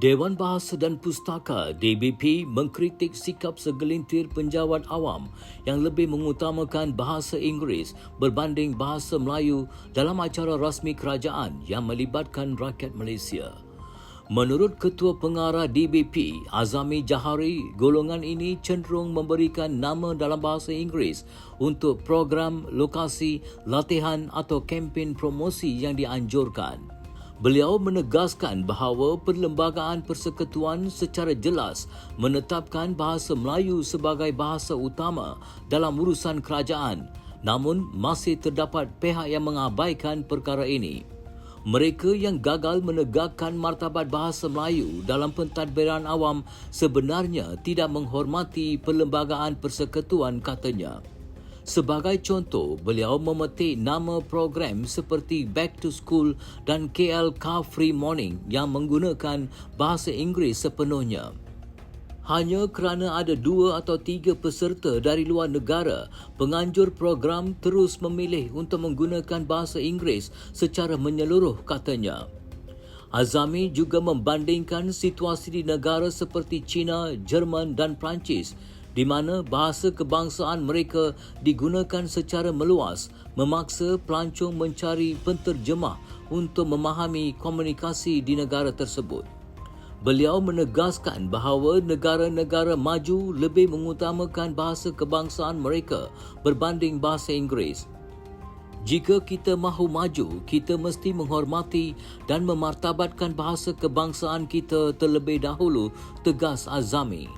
Dewan Bahasa dan Pustaka DBP mengkritik sikap segelintir penjawat awam yang lebih mengutamakan bahasa Inggeris berbanding bahasa Melayu dalam acara rasmi kerajaan yang melibatkan rakyat Malaysia. Menurut Ketua Pengarah DBP, Azami Jahari, golongan ini cenderung memberikan nama dalam bahasa Inggeris untuk program, lokasi, latihan atau kempen promosi yang dianjurkan. Beliau menegaskan bahawa Perlembagaan Persekutuan secara jelas menetapkan bahasa Melayu sebagai bahasa utama dalam urusan kerajaan namun masih terdapat pihak yang mengabaikan perkara ini. Mereka yang gagal menegakkan martabat bahasa Melayu dalam pentadbiran awam sebenarnya tidak menghormati Perlembagaan Persekutuan katanya. Sebagai contoh, beliau memetik nama program seperti Back to School dan KL Car Free Morning yang menggunakan bahasa Inggeris sepenuhnya. Hanya kerana ada dua atau tiga peserta dari luar negara, penganjur program terus memilih untuk menggunakan bahasa Inggeris secara menyeluruh katanya. Azami juga membandingkan situasi di negara seperti China, Jerman dan Perancis di mana bahasa kebangsaan mereka digunakan secara meluas memaksa pelancong mencari penterjemah untuk memahami komunikasi di negara tersebut. Beliau menegaskan bahawa negara-negara maju lebih mengutamakan bahasa kebangsaan mereka berbanding bahasa Inggeris. Jika kita mahu maju, kita mesti menghormati dan memartabatkan bahasa kebangsaan kita terlebih dahulu, tegas Azami.